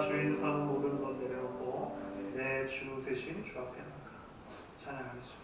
주인 삼은 모든 것 내려놓고 내 주 대신 주 앞에 나가 찬양하겠습니다.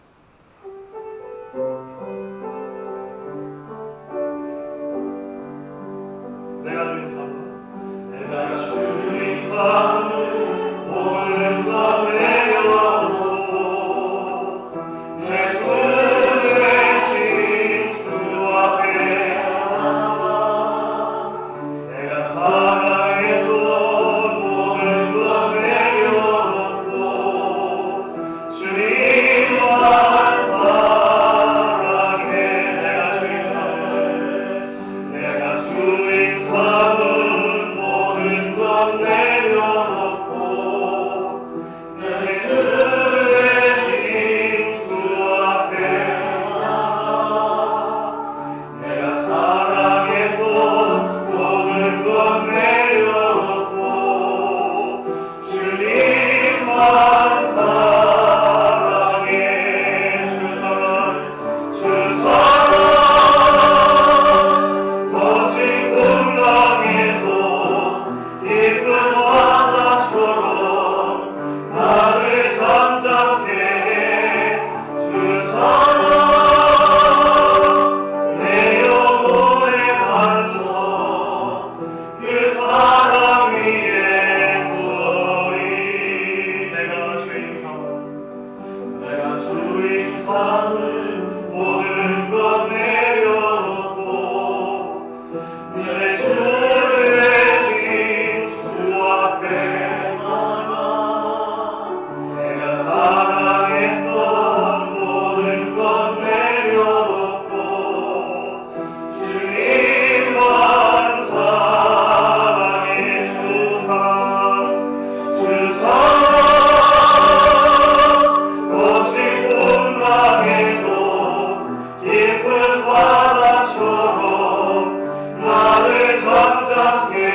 주의 사랑 Sancta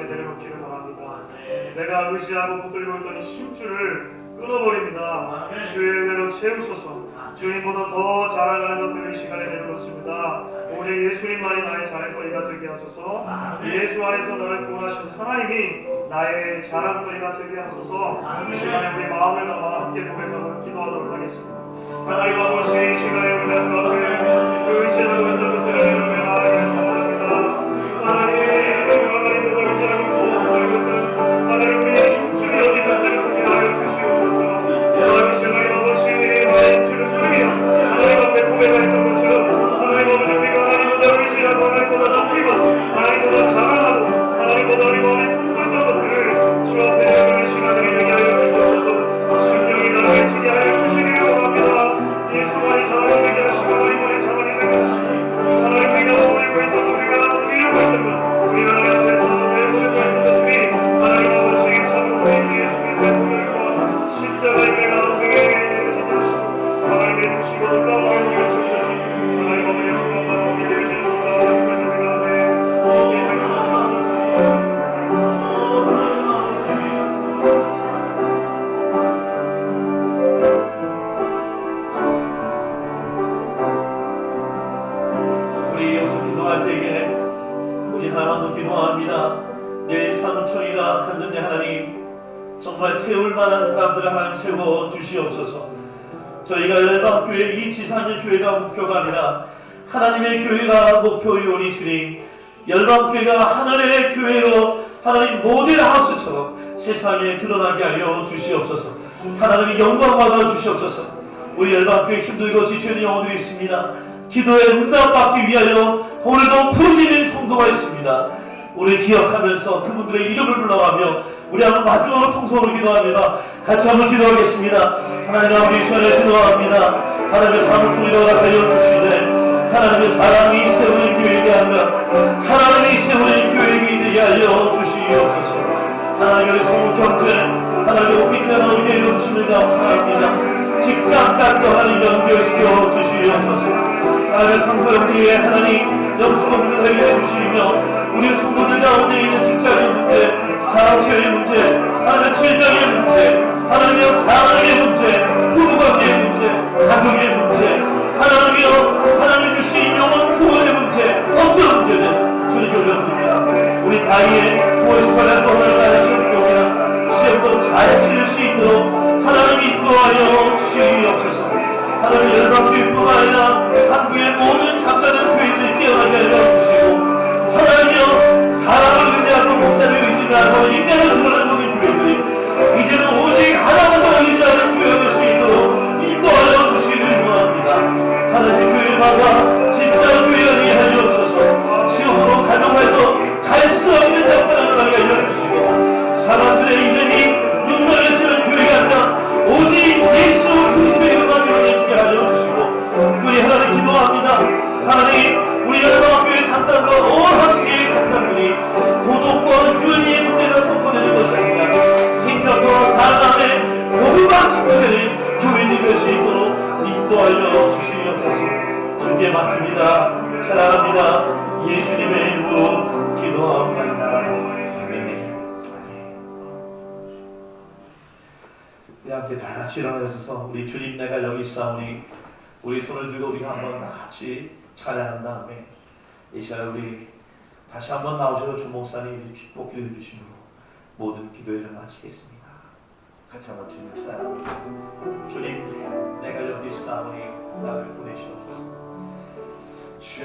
앞에 내려놓기를 바랍니다. 네, 내가 의지하고 붙들고 있던 이 힘줄을 끊어버립니다. 네. 주의 은혜로 채우소서. 주님보다 더 자라가는 것들을 이 시간에 내놓습니다. 네. 오직 예수님만이 나의 자랑거리가 되게 하소서. 네. 예수 안에서 나를 구원하신 하나님이 나의 자랑거리가 되게 하소서. 네. 이 시간에 우리 마음을 담아 함께 고백하고 기도하도록 하겠습니다. 하나님 아버지 이 시간에 정말 세울 만한 사람들을 하나님 세워 주시옵소서. 저희가 열방교회 이 지상의 교회가 목표가 아니라 하나님의 교회가 목표이오니 주님 열방교회가 하늘의 교회로 하나님 모델 하우스처럼 세상에 드러나게 하여 주시옵소서. 하나님의 영광 받아 주시옵소서. 우리 열방교회 힘들고 지치는 영혼들이 있습니다. 기도에 응답받기 위하여 오늘도 부르짖는 성도가 있습니다. 우리 기억하면서 그분들의 이름을 불러가며 우리 한번 마지막으로 통성으로 기도합니다. 같이 한번 기도하겠습니다. 하나님 아버지 시간에 기도합니다. 하나님의 삶을 주리라 하여 주시되 하나님의 사랑이 세우는 교회에게 하며 하나님이 세우는 교회에게 되게 하여 주시옵소서. 하나님의 성우 경제 하나님의 오피트나 의게 이루어 주시면 감사합니다. 직장 단도 하나님 연결시켜 주시옵소서. 하나님의 성도형제에 하나님 영수공도 되게 해주시며 우리 성도들 가운데 있는 직장의 문제, 사업체의 문제, 하나님의 질병의 문제, 하나님의 사랑의 문제, 다 같이 일어나셔서 우리 주님 내가 여기 있사오니 우리 손을 들고 우리 한번 다 같이 찬양한 다음에 이 시간 우리 다시 한번 나오셔서 주 목사님이 축복 기도해 주심으로 모든 기도회를 마치겠습니다. 같이 한번 주님 찬양합니다. 주님 내가 여기 있사오니 나를 보내시옵소서. 주